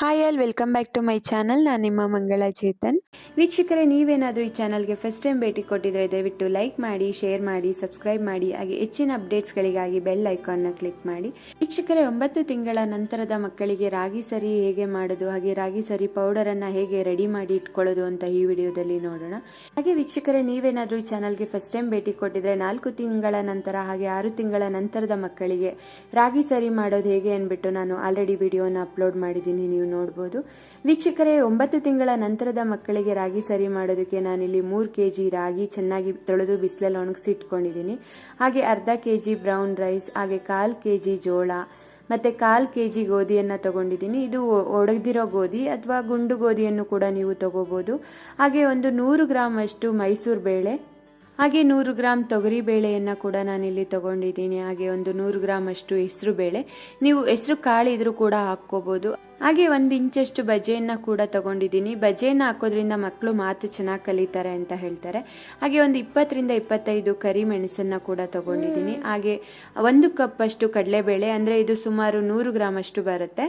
Hi all welcome back to my channel ನಾನು ನಿಮ್ಮ ಮಂಗಳ ಚೇತನ್. ವೀಕ್ಷಕರೇ, ನೀವೇನಾದರೂ ಈ ಚಾನಲ್ಗೆ ಫಸ್ಟ್ ಟೈಮ್ ಭೇಟಿ ಕೊಟ್ಟಿದ್ರೆ ದಯವಿಟ್ಟು ಲೈಕ್ ಮಾಡಿ ಶೇರ್ ಮಾಡಿ ಸಬ್ಸ್ಕ್ರೈಬ್ ಮಾಡಿ, ಹಾಗೆ ಹೆಚ್ಚಿನ ಅಪ್ಡೇಟ್ಸ್ಗಳಿಗಾಗಿ ಬೆಲ್ ಐಕಾನ್ನ ಕ್ಲಿಕ್ ಮಾಡಿ. ವೀಕ್ಷಕರೇ, ಒಂಬತ್ತು ತಿಂಗಳ ನಂತರದ ಮಕ್ಕಳಿಗೆ ರಾಗಿ ಸರಿ ಹೇಗೆ ಮಾಡೋದು, ಹಾಗೆ ರಾಗಿ ಸರಿ ಪೌಡರನ್ನು ಹೇಗೆ ರೆಡಿ ಮಾಡಿ ಇಟ್ಕೊಳ್ಳೋದು ಅಂತ ಈ ವಿಡಿಯೋದಲ್ಲಿ ನೋಡೋಣ. ಹಾಗೆ ವೀಕ್ಷಕರೇ, ನೀವೇನಾದರೂ ಈ ಚಾನಲ್ಗೆ ಫಸ್ಟ್ ಟೈಮ್ ಭೇಟಿ ಕೊಟ್ಟಿದ್ರೆ ನಾಲ್ಕು ತಿಂಗಳ ನಂತರ, ಹಾಗೆ ಆರು ತಿಂಗಳ ನಂತರದ ಮಕ್ಕಳಿಗೆ ರಾಗಿ ಸರಿ ಮಾಡೋದು ಹೇಗೆ ಅಂದ್ಬಿಟ್ಟು ನಾನು ಆಲ್ರೆಡಿ ವಿಡಿಯೋನ ಅಪ್ಲೋಡ್ ಮಾಡಿದ್ದೀನಿ. ನೀವು ನೋಡ್ಬೋದು. ವೀಕ್ಷಕರೇ, ಒಂಬತ್ತು ತಿಂಗಳ ನಂತರದ ಮಕ್ಕಳಿಗೆ ರಾಗಿ ಸರಿ ಮಾಡೋದಕ್ಕೆ ನಾನಿಲ್ಲಿ ಮೂರು ಕೆ ಜಿ ರಾಗಿ ಚೆನ್ನಾಗಿ ತೊಳೆದು ಬಿಸಿಲಲ್ಲಿ ಒಣಗಿಸಿ ಇಟ್ಕೊಂಡಿದ್ದೀನಿ. ಹಾಗೆ ಅರ್ಧ ಕೆ ಜಿ ಬ್ರೌನ್ ರೈಸ್, ಹಾಗೆ ಕಾಲು ಕೆ ಜಿ ಜೋಳ, ಮತ್ತು ಕಾಲು ಕೆ ಜಿ ಗೋಧಿಯನ್ನು ತಗೊಂಡಿದ್ದೀನಿ. ಇದು ಒಡೆದಿರೋ ಗೋಧಿ ಅಥವಾ ಗುಂಡು ಗೋಧಿಯನ್ನು ಕೂಡ ನೀವು ತಗೋಬೋದು. ಹಾಗೆ ಒಂದು ನೂರು ಗ್ರಾಮ್ ಅಷ್ಟು ಮೈಸೂರು ಬೇಳೆ ಹಾಗೆ ನೂರು ಗ್ರಾಮ್ ತೊಗರಿ ಬೇಳೆಯನ್ನು ಕೂಡ ನಾನಿಲ್ಲಿ ತಗೊಂಡಿದ್ದೀನಿ. ಹಾಗೆ ಒಂದು ನೂರು ಗ್ರಾಮ್ ಅಷ್ಟು ಹೆಸರು ಬೇಳೆ. ನೀವು ಹೆಸರು ಕಾಳಿದ್ರು ಕೂಡ ಹಾಕ್ಕೋಬೋದು. ಹಾಗೆ ಒಂದು ಇಂಚಷ್ಟು ಬಜೆಯನ್ನು ಕೂಡ ತಗೊಂಡಿದ್ದೀನಿ. ಬಜೆಯನ್ನು ಹಾಕೋದ್ರಿಂದ ಮಕ್ಕಳು ಮಾತು ಚೆನ್ನಾಗಿ ಕಲಿತಾರೆ ಅಂತ ಹೇಳ್ತಾರೆ. ಹಾಗೆ ಒಂದು ಇಪ್ಪತ್ತರಿಂದ ಇಪ್ಪತ್ತೈದು ಕರಿ ಮೆಣಸನ್ನು ಕೂಡ ತಗೊಂಡಿದ್ದೀನಿ. ಹಾಗೆ ಒಂದು ಕಪ್ಪಷ್ಟು ಕಡಲೆಬೇಳೆ, ಅಂದರೆ ಇದು ಸುಮಾರು ನೂರು ಗ್ರಾಮ್ ಅಷ್ಟು ಬರುತ್ತೆ.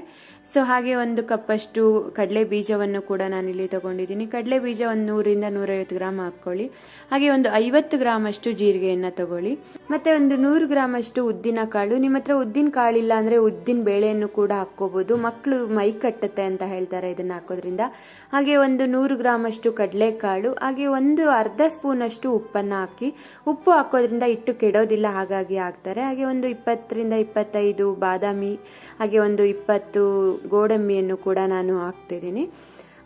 ಸೊ ಹಾಗೆ ಒಂದು ಕಪ್ಪಷ್ಟು ಕಡಲೆ ಬೀಜವನ್ನು ಕೂಡ ನಾನಿಲ್ಲಿ ತಗೊಂಡಿದ್ದೀನಿ. ಕಡಲೆ ಬೀಜ ಒಂದು ನೂರಿಂದ ನೂರೈವತ್ತು ಗ್ರಾಮ್ ಹಾಕ್ಕೊಳ್ಳಿ. ಹಾಗೆ ಒಂದು ಐವತ್ತು ಗ್ರಾಮ್ ಅಷ್ಟು ಜೀರಿಗೆಯನ್ನು ತಗೊಳ್ಳಿ. ಮತ್ತೆ ಒಂದು ನೂರು ಗ್ರಾಮ್ ಅಷ್ಟು ಉದ್ದಿನ ಕಾಳು. ನಿಮ್ಮ ಹತ್ರ ಉದ್ದಿನ ಕಾಳಿಲ್ಲ ಅಂದರೆ ಉದ್ದಿನ ಬೇಳೆಯನ್ನು ಕೂಡ ಹಾಕ್ಕೋಬೋದು. ಮಕ್ಕಳು ಮೈ ಕಟ್ಟುತ್ತೆ ಅಂತ ಹೇಳ್ತಾರೆ ಇದನ್ನು ಹಾಕೋದ್ರಿಂದ. ಹಾಗೆ ಒಂದು ನೂರು ಗ್ರಾಮ್ ಅಷ್ಟು ಕಡಲೆಕಾಳು. ಹಾಗೆ ಒಂದು ಅರ್ಧ ಸ್ಪೂನ್ ಅಷ್ಟು ಉಪ್ಪನ್ನು ಹಾಕಿ. ಉಪ್ಪು ಹಾಕೋದ್ರಿಂದ ಇಟ್ಟು ಕೆಡೋದಿಲ್ಲ, ಹಾಗಾಗಿ ಹಾಕ್ತಾರೆ. ಹಾಗೆ ಒಂದು ಇಪ್ಪತ್ತರಿಂದ ಇಪ್ಪತ್ತೈದು ಬಾದಾಮಿ, ಹಾಗೆ ಒಂದು ಇಪ್ಪತ್ತು ಗೋಡಂಬಿಯನ್ನು ಕೂಡ ನಾನು ಹಾಕ್ತಿದ್ದೀನಿ.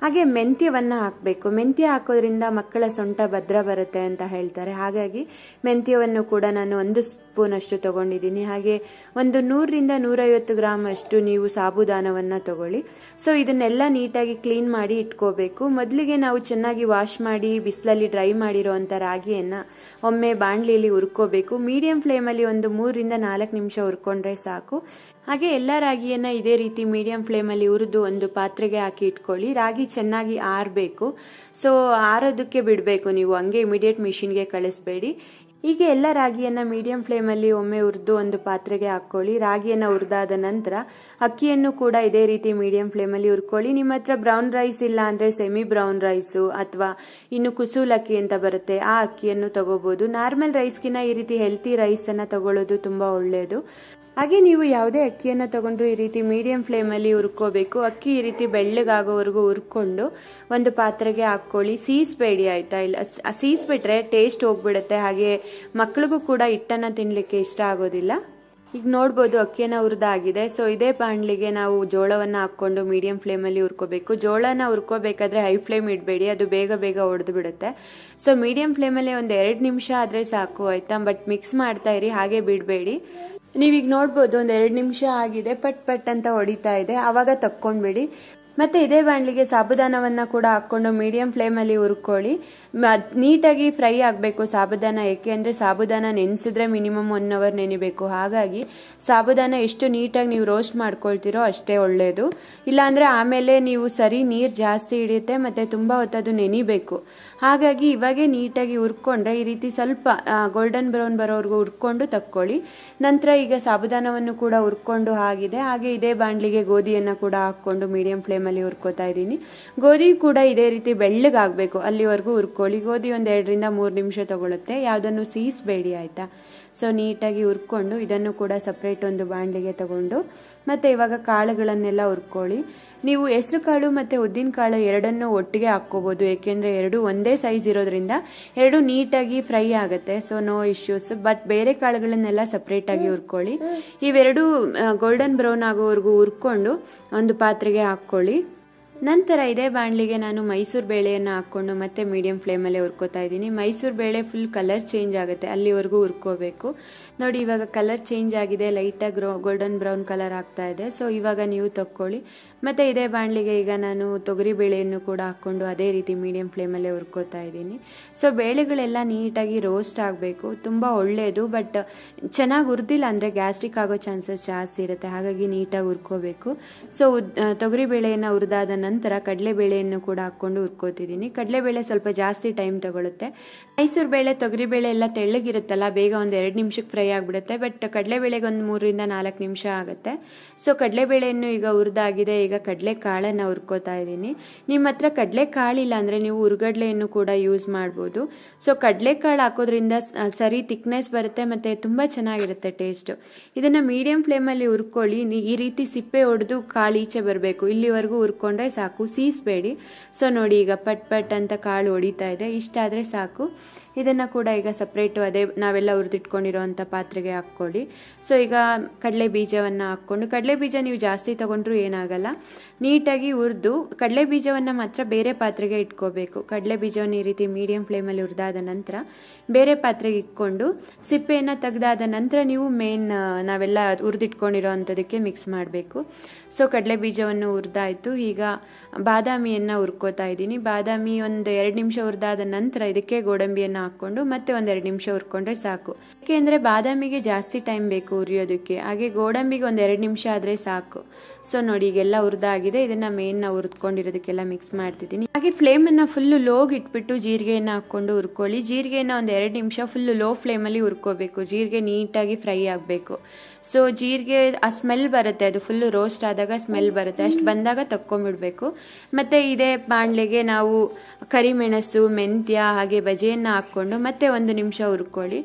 ಹಾಗೆ ಮೆಂತ್ಯವನ್ನು ಹಾಕಬೇಕು. ಮೆಂತ್ಯ ಹಾಕೋದ್ರಿಂದ ಮಕ್ಕಳ ಸೊಂಟ ಭದ್ರ ಬರುತ್ತೆ ಅಂತ ಹೇಳ್ತಾರೆ. ಹಾಗಾಗಿ ಮೆಂತ್ಯವನ್ನು ಕೂಡ ನಾನು ಒಂದು ಸ್ಪೂನ್ ಅಷ್ಟು ತಗೊಂಡಿದ್ದೀನಿ. ಹಾಗೆ ಒಂದು ನೂರರಿಂದ ನೂರೈವತ್ತು ಗ್ರಾಮ್ ಅಷ್ಟು ನೀವು ಸಾಬುದಾನವನ್ನು ತಗೊಳ್ಳಿ. ಸೊ ಇದನ್ನೆಲ್ಲ ನೀಟಾಗಿ ಕ್ಲೀನ್ ಮಾಡಿ ಇಟ್ಕೋಬೇಕು. ಮೊದಲಿಗೆ ನಾವು ಚೆನ್ನಾಗಿ ವಾಶ್ ಮಾಡಿ, ಬಿಸಿಲಲ್ಲಿ ಡ್ರೈ ಮಾಡಿರೋವಂಥ ರಾಗಿಯನ್ನು ಒಮ್ಮೆ ಬಾಣಲಿಯಲ್ಲಿ ಹುರ್ಕೋಬೇಕು. ಮೀಡಿಯಂ ಫ್ಲೇಮಲ್ಲಿ ಒಂದು ಮೂರರಿಂದ ನಾಲ್ಕು ನಿಮಿಷ ಹುರ್ಕೊಂಡ್ರೆ ಸಾಕು. ಹಾಗೆ ಎಲ್ಲ ರಾಗಿಯನ್ನು ಇದೇ ರೀತಿ ಮೀಡಿಯಂ ಫ್ಲೇಮಲ್ಲಿ ಹುರಿದು ಒಂದು ಪಾತ್ರೆಗೆ ಹಾಕಿ ಇಟ್ಕೊಳ್ಳಿ. ರಾಗಿ ಚೆನ್ನಾಗಿ ಆರಬೇಕು. ಸೊ ಆರೋದಕ್ಕೆ ಬಿಡಬೇಕು ನೀವು. ಹಂಗೆ ಇಮಿಡಿಯೇಟ್ ಮಿಷಿನ್ಗೆ ಕಳಿಸ್ಬೇಡಿ. ಹೀಗೆ ಎಲ್ಲ ರಾಗಿಯನ್ನು ಮೀಡಿಯಂ ಫ್ಲೇಮಲ್ಲಿ ಒಮ್ಮೆ ಹುರಿದು ಒಂದು ಪಾತ್ರೆಗೆ ಹಾಕ್ಕೊಳ್ಳಿ. ರಾಗಿಯನ್ನು ಹುರಿದಾದ ನಂತರ ಅಕ್ಕಿಯನ್ನು ಕೂಡ ಇದೇ ರೀತಿ ಮೀಡಿಯಂ ಫ್ಲೇಮಲ್ಲಿ ಹುರ್ಕೊಳ್ಳಿ. ನಿಮ್ಮ ಹತ್ರ ಬ್ರೌನ್ ರೈಸ್ ಇಲ್ಲ ಅಂದರೆ ಸೆಮಿ ಬ್ರೌನ್ ರೈಸು ಅಥವಾ ಇನ್ನು ಕುಸೂಲ್ ಅಕ್ಕಿ ಅಂತ ಬರುತ್ತೆ, ಆ ಅಕ್ಕಿಯನ್ನು ತಗೋಬೋದು. ನಾರ್ಮಲ್ ರೈಸ್ಗಿನ್ನ ಈ ರೀತಿ ಹೆಲ್ತಿ ರೈಸನ್ನು ತಗೊಳ್ಳೋದು ತುಂಬ ಒಳ್ಳೆಯದು ಹಾಗೆ ನೀವು ಯಾವುದೇ ಅಕ್ಕಿಯನ್ನು ತಗೊಂಡ್ರು ಈ ರೀತಿ ಮೀಡಿಯಂ ಫ್ಲೇಮಲ್ಲಿ ಹುರ್ಕೋಬೇಕು. ಅಕ್ಕಿ ಈ ರೀತಿ ಬೆಳ್ಳಗಾಗೋವರೆಗೂ ಹುರ್ಕೊಂಡು ಒಂದು ಪಾತ್ರೆಗೆ ಹಾಕ್ಕೊಳ್ಳಿ. ಸೀಸ್ಬೇಡಿ ಆಯಿತಾ ಇಲ್ಲ? ಸೀಸ್ಬಿಟ್ರೆ ಟೇಸ್ಟ್ ಹೋಗ್ಬಿಡುತ್ತೆ. ಹಾಗೆ ಮಕ್ಳಿಗೂ ಕೂಡ ಹಿಟ್ಟನ್ನು ತಿನ್ನಲಿಕ್ಕೆ ಇಷ್ಟ ಆಗೋದಿಲ್ಲ. ಈಗ ನೋಡ್ಬೋದು ಅಕ್ಕಿಯನ್ನು ಹುರಿದಾಗಿದೆ. ಸೊ ಇದೇ ಬಾಣಲಿಗೆ ನಾವು ಜೋಳವನ್ನು ಹಾಕ್ಕೊಂಡು ಮೀಡಿಯಂ ಫ್ಲೇಮಲ್ಲಿ ಹುರ್ಕೋಬೇಕು. ಜೋಳನ ಹುರ್ಕೋಬೇಕಾದ್ರೆ ಹೈ ಫ್ಲೇಮ್ ಇಡಬೇಡಿ. ಅದು ಬೇಗ ಬೇಗ ಒಡೆದು ಬಿಡುತ್ತೆ ಸೊ ಮೀಡಿಯಂ ಫ್ಲೇಮಲ್ಲಿ ಒಂದು ಎರಡು ನಿಮಿಷ ಆದರೆ ಸಾಕು, ಆಯಿತಾ? ಬಟ್ ಮಿಕ್ಸ್ ಮಾಡ್ತಾ ಇರಿ, ಹಾಗೆ ಬಿಡಬೇಡಿ. ನೀವೀಗ ನೋಡ್ಬೋದು ಒಂದು ಎರಡು ನಿಮಿಷ ಆಗಿದೆ ಪಟ್ ಪಟ್ ಅಂತ ಹೊಡಿತಾ ಇದೆ. ಆವಾಗ ತಕ್ಕೊಂಡ್ಬಿಡಿ. ಮತ್ತೆ ಇದೇ ಬಾಣಲಿಗೆ ಸಾಬುದಾನವನ್ನು ಕೂಡ ಹಾಕ್ಕೊಂಡು ಮೀಡಿಯಂ ಫ್ಲೇಮಲ್ಲಿ ಹುರ್ಕೊಳ್ಳಿ. ನೀಟಾಗಿ ಫ್ರೈ ಆಗಬೇಕು ಸಾಬುದಾನ, ಏಕೆ ಅಂದರೆ ಸಾಬುದಾನ ನೆನೆಸಿದ್ರೆ ಮಿನಿಮಮ್ ಒನ್ ಅವರ್ ನೆನಿಬೇಕು. ಹಾಗಾಗಿ ಸಾಬುದಾನ ಎಷ್ಟು ನೀಟಾಗಿ ನೀವು ರೋಸ್ಟ್ ಮಾಡ್ಕೊಳ್ತೀರೋ ಅಷ್ಟೇ ಒಳ್ಳೆಯದು ಇಲ್ಲಾಂದರೆ ಆಮೇಲೆ ನೀವು ಸರಿ ನೀರು ಜಾಸ್ತಿ ಹಿಡಿಯುತ್ತೆ ಮತ್ತು ತುಂಬ ಹೊತ್ತದು ನೆನಿಬೇಕು. ಹಾಗಾಗಿ ಇವಾಗೇ ನೀಟಾಗಿ ಹುರ್ಕೊಂಡ್ರೆ ಈ ರೀತಿ ಸ್ವಲ್ಪ ಗೋಲ್ಡನ್ ಬ್ರೌನ್ ಬರೋವರೆಗೂ ಹುರ್ಕೊಂಡು ತಕ್ಕೊಳ್ಳಿ. ನಂತರ ಈಗ ಸಾಬುದಾನವನ್ನು ಕೂಡ ಹುರ್ಕೊಂಡು ಆಗಿದೆ ಹಾಗೆ ಇದೇ ಬಾಣಲಿಗೆ ಗೋಧಿಯನ್ನು ಕೂಡ ಹಾಕ್ಕೊಂಡು ಮೀಡಿಯಂ ಫ್ಲೇಮಲ್ಲಿ ಹುರ್ಕೋತಾ ಇದ್ದೀನಿ. ಗೋಧಿ ಕೂಡ ಇದೇ ರೀತಿ ಬೆಳ್ಳಗಾಗಬೇಕು. ಅಲ್ಲಿವರೆಗೂ ಹುರ್ಕೊಳ್ಳಿ. ಗೋಧಿ ಒಂದು ಎರಡರಿಂದ ಮೂರು ನಿಮಿಷ ತಗೊಳುತ್ತೆ. ಯಾವುದನ್ನು ಸೀಸ್ಬೇಡಿ, ಆಯಿತಾ? ಸೊ ನೀಟಾಗಿ ಹುರ್ಕೊಂಡು ಇದನ್ನು ಕೂಡ ಸಪ್ರೇಟ್ ಒಂದು ಬಾಣಲಿಗೆ ತಗೊಂಡು, ಮತ್ತು ಇವಾಗ ಕಾಳುಗಳನ್ನೆಲ್ಲ ಹುರ್ಕೊಳ್ಳಿ. ನೀವು ಹೆಸರು ಕಾಳು ಮತ್ತು ಉದ್ದಿನ ಕಾಳು ಎರಡನ್ನೂ ಒಟ್ಟಿಗೆ ಹಾಕ್ಕೋಬೋದು, ಏಕೆಂದರೆ ಎರಡು ಒಂದೇ ಸೈಜ್ ಇರೋದ್ರಿಂದ ಎರಡು ನೀಟಾಗಿ ಫ್ರೈ ಆಗುತ್ತೆ. ಸೊ ನೋ ಇಶ್ಯೂಸ್ ಬಟ್ ಬೇರೆ ಕಾಳುಗಳನ್ನೆಲ್ಲ ಸಪ್ರೇಟಾಗಿ ಹುರ್ಕೊಳ್ಳಿ. ಇವೆರಡು ಗೋಲ್ಡನ್ ಬ್ರೌನ್ ಆಗೋವರೆಗೂ ಹುರ್ಕೊಂಡು ಒಂದು ಪಾತ್ರೆಗೆ ಹಾಕ್ಕೊಳ್ಳಿ. ನಂತರ ಇದೇ ಬಾಣಲಿಗೆ ನಾನು ಮೈಸೂರು ಬೇಳೆಯನ್ನು ಹಾಕ್ಕೊಂಡು ಮತ್ತೆ ಮೀಡಿಯಂ ಫ್ಲೇಮಲ್ಲೇ ಹುರ್ಕೋತಾ ಇದ್ದೀನಿ. ಮೈಸೂರು ಬೇಳೆ ಫುಲ್ ಕಲರ್ ಚೇಂಜ್ ಆಗುತ್ತೆ. ಅಲ್ಲಿವರೆಗೂ ಹುರ್ಕೋಬೇಕು. ನೋಡಿ, ಇವಾಗ ಕಲರ್ ಚೇಂಜ್ ಆಗಿದೆ. ಲೈಟಾಗಿ ಗೋಲ್ಡನ್ ಬ್ರೌನ್ ಕಲರ್ ಆಗ್ತಾ ಇದೆ. ಸೊ ಇವಾಗ ನೀವು ತಕ್ಕೊಳ್ಳಿ. ಮತ್ತು ಇದೇ ಬಾಣಲಿಗೆ ಈಗ ನಾನು ತೊಗರಿ ಬೇಳೆಯನ್ನು ಕೂಡ ಹಾಕ್ಕೊಂಡು ಅದೇ ರೀತಿ ಮೀಡಿಯಂ ಫ್ಲೇಮಲ್ಲೇ ಹುರ್ಕೋತಾ ಇದ್ದೀನಿ. ಸೊ ಬೇಳೆಗಳೆಲ್ಲ ನೀಟಾಗಿ ರೋಸ್ಟ್ ಆಗಬೇಕು. ತುಂಬ ಒಳ್ಳೆಯದು ಬಟ್ ಚೆನ್ನಾಗಿ ಹುರಿದಿಲ್ಲ ಅಂದರೆ ಗ್ಯಾಸ್ಟ್ರಿಕ್ ಆಗೋ ಚಾನ್ಸಸ್ ಜಾಸ್ತಿ ಇರುತ್ತೆ. ಹಾಗಾಗಿ ನೀಟಾಗಿ ಹುರ್ಕೋಬೇಕು. ಸೊ ತೊಗರಿ ಬೇಳೆಯನ್ನು ಹುರಿದಾದ ನಂತರ ಕಡಲೆಬೇಳೆಯನ್ನು ಕೂಡ ಹಾಕ್ಕೊಂಡು ಹುರ್ಕೋತಿದ್ದೀನಿ. ಕಡಲೆಬೇಳೆ ಸ್ವಲ್ಪ ಜಾಸ್ತಿ ಟೈಮ್ ತಗೊಳುತ್ತೆ. ಮೈಸೂರು ಬೇಳೆ, ತೊಗರಿ ಬೇಳೆ ಎಲ್ಲ ತೆಳ್ಳಗಿರುತ್ತಲ್ಲ, ಬೇಗ ಒಂದು ಎರಡು ನಿಮಿಷಕ್ಕೆ ಫ್ರೈ ಆಗಿಬಿಡುತ್ತೆ. ಬಟ್ ಕಡಲೆಬೇಳೆಗೆ ಒಂದು ಮೂರರಿಂದ ನಾಲ್ಕು ನಿಮಿಷ ಆಗುತ್ತೆ. ಸೊ ಕಡಲೆಬೇಳೆಯನ್ನು ಈಗ ಹುರಿದಾಗಿದೆ. ಈಗ ಈಗ ಕಡಲೆ ಕಾಳನ್ನು ಹುರ್ಕೋತಾ ಇದ್ದೀನಿ. ನಿಮ್ಮ ಹತ್ರ ಕಡಲೆ ಕಾಳಿಲ್ಲ ಅಂದರೆ ನೀವು ಹುರ್ಗಡ್ಲೆಯನ್ನು ಕೂಡ ಯೂಸ್ ಮಾಡ್ಬೋದು. ಸೊ ಕಡಲೆ ಕಾಳು ಹಾಕೋದ್ರಿಂದ ಸರಿ ತಿಕ್ನೆಸ್ ಬರುತ್ತೆ ಮತ್ತು ತುಂಬ ಚೆನ್ನಾಗಿರುತ್ತೆ ಟೇಸ್ಟು ಇದನ್ನು ಮೀಡಿಯಂ ಫ್ಲೇಮಲ್ಲಿ ಹುರ್ಕೊಳ್ಳಿ. ಈ ರೀತಿ ಸಿಪ್ಪೆ ಹೊಡೆದು ಕಾಳು ಈಚೆ ಬರಬೇಕು. ಇಲ್ಲಿವರೆಗೂ ಹುರ್ಕೊಂಡ್ರೆ ಸಾಕು. ಸೀಸ್ಬೇಡಿ. ಸೊ ನೋಡಿ ಈಗ ಪಟ್ ಪಟ್ ಅಂತ ಕಾಳು ಹೊಡಿತಾ ಇದೆ. ಇಷ್ಟಾದರೆ ಸಾಕು. ಇದನ್ನು ಕೂಡ ಈಗ ಸಪ್ರೇಟು ಅದೇ ನಾವೆಲ್ಲ ಹುರಿದಿಟ್ಕೊಂಡಿರೋವಂಥ ಪಾತ್ರೆಗೆ ಹಾಕ್ಕೊಳ್ಳಿ. ಸೊ ಈಗ ಕಡಲೆ ಬೀಜವನ್ನು ಹಾಕ್ಕೊಂಡು, ಕಡಲೆ ಬೀಜ ನೀವು ಜಾಸ್ತಿ ತೊಗೊಂಡ್ರೂ ಏನಾಗಲ್ಲ. ನೀಟಾಗಿ ಹುರಿದು ಕಡಲೆ ಬೀಜವನ್ನು ಮಾತ್ರ ಬೇರೆ ಪಾತ್ರೆಗೆ ಇಟ್ಕೋಬೇಕು. ಕಡಲೆ ಬೀಜವನ್ನು ಈ ರೀತಿ ಮೀಡಿಯಂ ಫ್ಲೇಮಲ್ಲಿ ಹುರಿದಾದ ನಂತರ ಬೇರೆ ಪಾತ್ರೆಗೆ ಇಟ್ಕೊಂಡು ಸಿಪ್ಪೆಯನ್ನು ತೆಗೆದಾದ ನಂತರ ನೀವು ಮೇನ್ ನಾವೆಲ್ಲ ಹುರಿದಿಟ್ಕೊಂಡಿರೋ ಅಂಥದಕ್ಕೆ ಮಿಕ್ಸ್ ಮಾಡಬೇಕು. ಸೊ ಕಡಲೆ ಬೀಜವನ್ನು ಹುರಿದಾಯಿತು. ಈಗ ಬಾದಾಮಿಯನ್ನು ಹುರ್ಕೋತಾ ಇದ್ದೀನಿ. ಬಾದಾಮಿ ಒಂದು ಎರಡು ನಿಮಿಷ ಹುರಿದಾದ ನಂತರ ಇದಕ್ಕೆ ಗೋಡಂಬಿಯನ್ನು ಹಾಕ್ಕೊಂಡು ಮತ್ತೆ ಒಂದು ಎರಡು ನಿಮಿಷ ಹುರ್ಕೊಂಡ್ರೆ ಸಾಕು. ಯಾಕೆಂದರೆ ಬಾದಾಮಿಗೆ ಜಾಸ್ತಿ ಟೈಮ್ ಬೇಕು ಹುರಿಯೋದಕ್ಕೆ. ಹಾಗೆ ಗೋಡಂಬಿಗೆ ಒಂದು ಎರಡು ನಿಮಿಷ ಆದರೆ ಸಾಕು. ಸೊ ನೋಡಿ, ಈಗೆಲ್ಲ ಹುರಿದಾಗಿದೆ. ಇದನ್ನ ಮೇನ್ ನಾವು ಹುರಿದ್ಕೊಂಡಿರೋದಕ್ಕೆಲ್ಲ ಮಿಕ್ಸ್ ಮಾಡ್ತಿದ್ದೀನಿ. ಹಾಗೆ ಫ್ಲೇಮ್ ಅನ್ನ ಫುಲ್ಲು ಲೋಗ್ ಇಟ್ಬಿಟ್ಟು ಜೀರಿಗೆಯನ್ನ ಹಾಕೊಂಡು ಹುರ್ಕೊಳ್ಳಿ. ಜೀರಿಗೆನ ಒಂದು ಎರಡು ನಿಮಿಷ ಫುಲ್ಲು ಲೋ ಫ್ಲೇಮಲ್ಲಿ ಹುರ್ಕೋಬೇಕು. ಜೀರಿಗೆ ನೀಟಾಗಿ ಫ್ರೈ ಆಗಬೇಕು. ಸೊ ಜೀರಿಗೆ, ಆ ಸ್ಮೆಲ್ ಬರುತ್ತೆ. ಅದು ಫುಲ್ಲು ರೋಸ್ಟ್ ಆದಾಗ ಸ್ಮೆಲ್ ಬರುತ್ತೆ. ಅಷ್ಟು ಬಂದಾಗ ತಕ್ಕೊಂಬಿಡ್ಬೇಕು. ಮತ್ತು ಇದೇ ಬಾಣಲೆಗೆ ನಾವು ಕರಿಮೆಣಸು, ಮೆಂತ್ಯ ಹಾಗೆ ಬಜೆಯನ್ನು ಹಾಕ್ಕೊಂಡು ಮತ್ತೆ ಒಂದು ನಿಮಿಷ ಹುರ್ಕೊಳ್ಳಿ.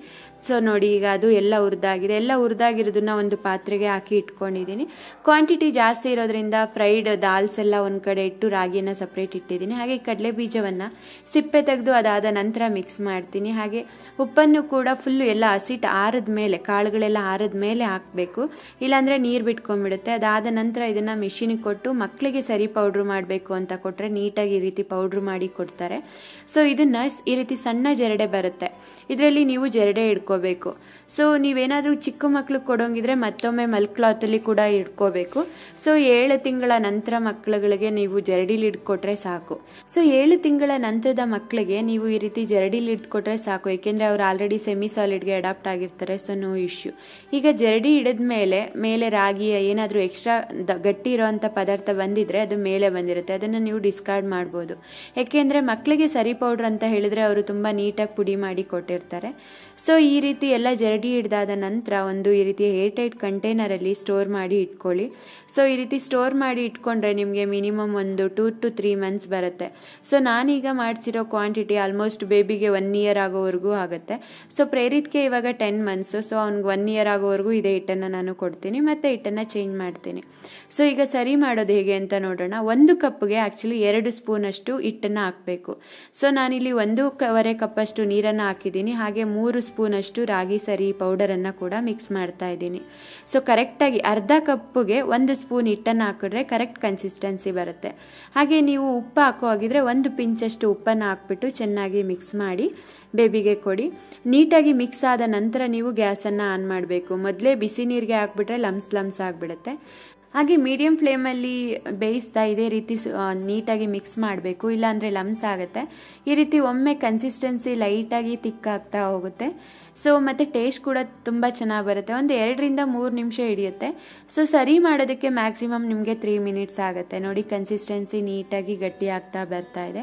ಸೊ ನೋಡಿ ಈಗ ಅದು ಎಲ್ಲ ಹುರಿದಾಗಿದೆ. ಎಲ್ಲ ಹುರಿದಾಗಿರೋದನ್ನ ಒಂದು ಪಾತ್ರೆಗೆ ಹಾಕಿ ಇಟ್ಕೊಂಡಿದ್ದೀನಿ. ಕ್ವಾಂಟಿಟಿ ಜಾಸ್ತಿ ಇರೋದ್ರಿಂದ ಫ್ರೈಡ್ ದಾಲ್ಸ್ ಎಲ್ಲ ಒಂದು ಕಡೆ ಇಟ್ಟು ರಾಗಿಯನ್ನು ಸಪ್ರೇಟ್ ಇಟ್ಟಿದ್ದೀನಿ. ಹಾಗೆ ಕಡಲೆ ಬೀಜವನ್ನು ಸಿಪ್ಪೆ ತೆಗೆದು ಅದಾದ ನಂತರ ಮಿಕ್ಸ್ ಮಾಡ್ತೀನಿ. ಹಾಗೆ ಉಪ್ಪನ್ನು ಕೂಡ ಫುಲ್ಲು ಎಲ್ಲ ಹಸಿಟ್ಟು ಆರಿದ ಮೇಲೆ, ಕಾಳುಗಳೆಲ್ಲ ಆರಿದ ಮೇಲೆ ಹಾಕಬೇಕು. ಇಲ್ಲಾಂದರೆ ನೀರು ಬಿಟ್ಕೊಂಡ್ಬಿಡುತ್ತೆ. ಅದಾದ ನಂತರ ಇದನ್ನು ಮಿಷಿನಿಗೆ ಕೊಟ್ಟು ಮಕ್ಕಳಿಗೆ ಸರಿ ಪೌಡ್ರ್ ಮಾಡಬೇಕು ಅಂತ ಕೊಟ್ಟರೆ ನೀಟಾಗಿ ಈ ರೀತಿ ಪೌಡ್ರ್ ಮಾಡಿ ಕೊಡ್ತಾರೆ. ಸೊ ಇದನ್ನು ಈ ರೀತಿ ಸಣ್ಣ ಜರಡೆ ಬರುತ್ತೆ. ಇದರಲ್ಲಿ ನೀವು ಜರಡೆ ಇಡ್ಕೋಬೇಕು ಸೊ ನೀವೇನಾದರೂ ಚಿಕ್ಕ ಮಕ್ಳಿಗೆ ಕೊಡೋಂಗಿದ್ರೆ ಮತ್ತೊಮ್ಮೆ ಮಲ್ಕ್ ಕ್ಲಾತಲ್ಲಿ ಕೂಡ ಇಟ್ಕೋಬೇಕು. ಸೊ ಏಳು ತಿಂಗಳ ನಂತರ ಮಕ್ಕಳುಗಳಿಗೆ ನೀವು ಜರಡಿಲಿ ಇಟ್ಕೊಟ್ರೆ ಸಾಕು. ಸೊ ಏಳು ತಿಂಗಳ ನಂತರದ ಮಕ್ಕಳಿಗೆ ನೀವು ಈ ರೀತಿ ಜರಡಿಲಿ ಇಟ್ಕೊಟ್ರೆ ಸಾಕು. ಏಕೆಂದರೆ ಅವ್ರು ಆಲ್ರೆಡಿ ಸೆಮಿ ಸಾಲಿಡ್ಗೆ ಅಡಾಪ್ಟ್ ಆಗಿರ್ತಾರೆ ಸೊ ನೋ ಇಶ್ಯೂ ಈಗ ಜರಡಿ ಹಿಡಿದ ಮೇಲೆ ಮೇಲೆ ರಾಗಿ ಏನಾದರೂ ಎಕ್ಸ್ಟ್ರಾ ಗಟ್ಟಿ ಇರುವಂತ ಪದಾರ್ಥ ಬಂದಿದ್ರೆ ಅದು ಮೇಲೆ ಬಂದಿರುತ್ತೆ. ಅದನ್ನ ನೀವು ಡಿಸ್ಕಾರ್ಡ್ ಮಾಡ್ಬೋದು. ಯಾಕೆಂದ್ರೆ ಮಕ್ಕಳಿಗೆ ಸರಿ ಪೌಡರ್ ಅಂತ ಹೇಳಿದ್ರೆ ಅವರು ತುಂಬಾ ನೀಟಾಗಿ ಪುಡಿ ಮಾಡಿ ಕೊಟ್ಟಿರ್ತಾರೆ. ಸೊ ಈ ರೀತಿ ಎಲ್ಲ ಜರಡಿ ಹಿಡ್ದಾದ ನಂತರ ಒಂದು ಈ ರೀತಿ ಏರ್ ಟೈಟ್ ಕಂಟೈನರಲ್ಲಿ ಸ್ಟೋರ್ ಮಾಡಿ ಇಟ್ಕೊಳ್ಳಿ. ಸೊ ಈ ರೀತಿ ಸ್ಟೋರ್ ಮಾಡಿ ಇಟ್ಕೊಂಡ್ರೆ ನಿಮಗೆ ಮಿನಿಮಮ್ ಒಂದು ಟೂ ಟು ತ್ರೀ ಮಂತ್ಸ್ ಬರುತ್ತೆ. ಸೊ ನಾನೀಗ ಮಾಡಿಸಿರೋ ಕ್ವಾಂಟಿಟಿ ಆಲ್ಮೋಸ್ಟ್ ಬೇಬಿಗೆ ಒನ್ ಇಯರ್ ಆಗೋವರೆಗೂ ಆಗುತ್ತೆ. ಸೊ ಪ್ರೇರಿತ್ಗೆ ಇವಾಗ ಟೆನ್ ಮಂತ್ಸು ಸೊ ಅವ್ನಿಗೆ ಒನ್ ಇಯರ್ ಆಗೋವರೆಗೂ ಇದೇ ಹಿಟ್ಟನ್ನು ನಾನು ಕೊಡ್ತೀನಿ, ಮತ್ತು ಹಿಟ್ಟನ್ನು ಚೇಂಜ್ ಮಾಡ್ತೀನಿ. ಸೊ ಈಗ ಸರಿ ಮಾಡೋದು ಹೇಗೆ ಅಂತ ನೋಡೋಣ. ಒಂದು ಕಪ್ಗೆ ಆ್ಯಕ್ಚುಲಿ ಎರಡು ಸ್ಪೂನಷ್ಟು ಹಿಟ್ಟನ್ನು ಹಾಕಬೇಕು. ಸೊ ನಾನಿಲ್ಲಿ ಒಂದು ಕವರೆ ಕಪ್ಪಷ್ಟು ನೀರನ್ನು ಹಾಕಿದ್ದೀನಿ, ಹಾಗೆ ಮೂರು ಸ್ಪೂನಷ್ಟು ರಾಗಿ ಸರಿ ಪೌಡರನ್ನು ಕೂಡ ಮಿಕ್ಸ್ ಮಾಡ್ತಾ ಇದ್ದೀನಿ. ಸೊ ಕರೆಕ್ಟಾಗಿ ಅರ್ಧ ಕಪ್ಪಿಗೆ ಒಂದು ಸ್ಪೂನ್ ಹಿಟ್ಟನ್ನು ಹಾಕಿದ್ರೆ ಕರೆಕ್ಟ್ ಕನ್ಸಿಸ್ಟೆನ್ಸಿ ಬರುತ್ತೆ. ಹಾಗೆ ನೀವು ಉಪ್ಪು ಹಾಕೋ ಹಾಗಿದ್ರೆ ಒಂದು ಪಿಂಚಷ್ಟು ಉಪ್ಪನ್ನು ಹಾಕ್ಬಿಟ್ಟು ಚೆನ್ನಾಗಿ ಮಿಕ್ಸ್ ಮಾಡಿ ಬೇಬಿಗೆ ಕೊಡಿ. ನೀಟಾಗಿ ಮಿಕ್ಸ್ ಆದ ನಂತರ ನೀವು ಗ್ಯಾಸನ್ನು ಆನ್ ಮಾಡಬೇಕು. ಮೊದಲೇ ಬಿಸಿ ನೀರಿಗೆ ಹಾಕ್ಬಿಟ್ರೆ ಲಮ್ಸ್ ಲಮ್ಸ್ ಆಗಿಬಿಡುತ್ತೆ. ಹಾಗೆ ಮೀಡಿಯಂ ಫ್ಲೇಮಲ್ಲಿ ಬೇಯಿಸ್ತಾ ಇದೇ ರೀತಿ ನೀಟಾಗಿ ಮಿಕ್ಸ್ ಮಾಡಬೇಕು. ಇಲ್ಲಾಂದರೆ ಲಮ್ಸ್ ಆಗುತ್ತೆ. ಈ ರೀತಿ ಒಮ್ಮೆ ಕನ್ಸಿಸ್ಟೆನ್ಸಿ ಲೈಟಾಗಿ ತಿಕ್ಕಾಗ್ತಾ ಹೋಗುತ್ತೆ. ಸೊ ಮತ್ತು ಟೇಸ್ಟ್ ಕೂಡ ತುಂಬ ಚೆನ್ನಾಗಿ ಬರುತ್ತೆ. ಒಂದು ಎರಡರಿಂದ ಮೂರು ನಿಮಿಷ ಹಿಡಿಯುತ್ತೆ. ಸೊ ಸರಿ ಮಾಡೋದಕ್ಕೆ ಮ್ಯಾಕ್ಸಿಮಮ್ ನಿಮಗೆ ತ್ರೀ ಮಿನಿಟ್ಸ್ ಆಗುತ್ತೆ. ನೋಡಿ ಕನ್ಸಿಸ್ಟೆನ್ಸಿ ನೀಟಾಗಿ ಗಟ್ಟಿ ಆಗ್ತಾ ಬರ್ತಾ ಇದೆ.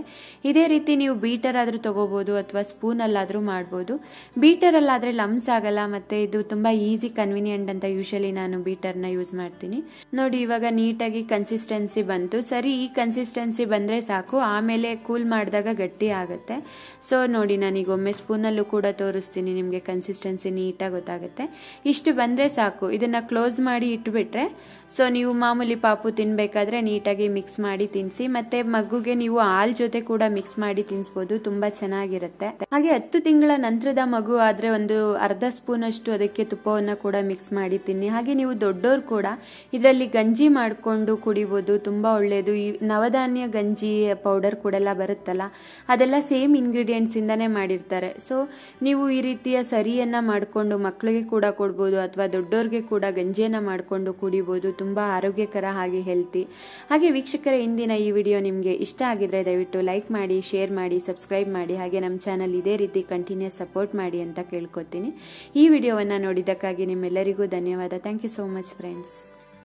ಇದೇ ರೀತಿ ನೀವು ಬೀಟರ್ ಆದರೂ ತೊಗೋಬೋದು ಅಥವಾ ಸ್ಪೂನಲ್ಲಾದರೂ ಮಾಡ್ಬೋದು. ಬೀಟರಲ್ಲಾದರೆ ಲಮ್ಸ್ ಆಗಲ್ಲ. ಮತ್ತು ಇದು ತುಂಬ ಈಸಿ ಕನ್ವಿನಿಯೆಂಟ್ ಅಂತ ಯೂಶಲಿ ನಾನು ಬೀಟರ್ನ ಯೂಸ್ ಮಾಡ್ತೀನಿ. ನೋಡಿ, ಇವಾಗ ನೀಟಾಗಿ ಕನ್ಸಿಸ್ಟೆನ್ಸಿ ಬಂತು. ಸರಿ, ಈ ಕನ್ಸಿಸ್ಟೆನ್ಸಿ ಬಂದರೆ ಸಾಕು. ಆಮೇಲೆ ಕೂಲ್ ಮಾಡಿದಾಗ ಗಟ್ಟಿ ಆಗುತ್ತೆ. ಸೊ ನೋಡಿ, ನಾನೀಗ ಒಮ್ಮೆ ಸ್ಪೂನಲ್ಲೂ ಕೂಡ ತೋರಿಸ್ತೀನಿ. ನಿಮಗೆ ಕನ್ಸಿಸ್ಟೆನ್ಸಿ ನೀಟಾಗಿ ಗೊತ್ತಾಗುತ್ತೆ. ಇಷ್ಟು ಬಂದರೆ ಸಾಕು. ಇದನ್ನು ಕ್ಲೋಸ್ ಮಾಡಿ ಇಟ್ಬಿಟ್ರೆ ಸೊ ನೀವು ಮಾಮೂಲಿ ಪಾಪು ತಿನ್ನಬೇಕಾದ್ರೆ ನೀಟಾಗಿ ಮಿಕ್ಸ್ ಮಾಡಿ ತಿನ್ನಿಸಿ ಮತ್ತೆ ಮಗುಗೆ ನೀವು ಹಾಲ್ ಜೊತೆ ಕೂಡ ಮಿಕ್ಸ್ ಮಾಡಿ ತಿನ್ನಿಸ್ಬೋದು ತುಂಬ ಚೆನ್ನಾಗಿರುತ್ತೆ. ಹಾಗೆ ಹತ್ತು ತಿಂಗಳ ನಂತರದ ಮಗು ಆದರೆ ಒಂದು ಅರ್ಧ ಸ್ಪೂನ್ ಅಷ್ಟು ಅದಕ್ಕೆ ತುಪ್ಪವನ್ನು ಕೂಡ ಮಿಕ್ಸ್ ಮಾಡಿ ತಿನ್ನಿ. ಹಾಗೆ ನೀವು ದೊಡ್ಡೋರು ಕೂಡ ಇದರಲ್ಲಿ ಗಂಜಿ ಮಾಡಿಕೊಂಡು ಕುಡಿಬೋದು, ತುಂಬ ಒಳ್ಳೆಯದು ಈ ನವಧಾನ್ಯ ಗಂಜಿ ಪೌಡರ್ ಕೂಡೆಲ್ಲ ಬರುತ್ತಲ್ಲ, ಅದೆಲ್ಲ ಸೇಮ್ ಇಂಗ್ರೀಡಿಯೆಂಟ್ಸಿಂದನೇ ಮಾಡಿರ್ತಾರೆ. ಸೊ ನೀವು ಈ ರೀತಿಯ ಸರಿಯನ್ನು ಮಾಡಿಕೊಂಡು ಮಕ್ಕಳಿಗೆ ಕೂಡ ಕೊಡ್ಬೋದು, ಅಥವಾ ದೊಡ್ಡೋರಿಗೆ ಕೂಡ ಗಂಜಿಯನ್ನು ಮಾಡಿಕೊಂಡು ಕುಡಿಬೋದು, ತುಂಬ ಆರೋಗ್ಯಕರ ಹಾಗೆ ಹೆಲ್ತಿ ಹಾಗೆ ವೀಕ್ಷಕರ, ಇಂದಿನ ಈ ವಿಡಿಯೋ ನಿಮಗೆ ಇಷ್ಟ ಆಗಿದ್ರೆ ದಯವಿಟ್ಟು ಲೈಕ್ ಮಾಡಿ ಶೇರ್ ಮಾಡಿ ಸಬ್ಸ್ಕ್ರೈಬ್ ಮಾಡಿ. ಹಾಗೆ ನಮ್ಮ ಚಾನಲ್ ಇದೇ ರೀತಿ ಕಂಟಿನ್ಯೂಸ್ ಸಪೋರ್ಟ್ ಮಾಡಿ ಅಂತ ಕೇಳ್ಕೊತೀನಿ. ಈ ವಿಡಿಯೋವನ್ನು ನೋಡಿದ್ದಕ್ಕಾಗಿ ನಿಮ್ಮೆಲ್ಲರಿಗೂ ಧನ್ಯವಾದ. Thank you so much friends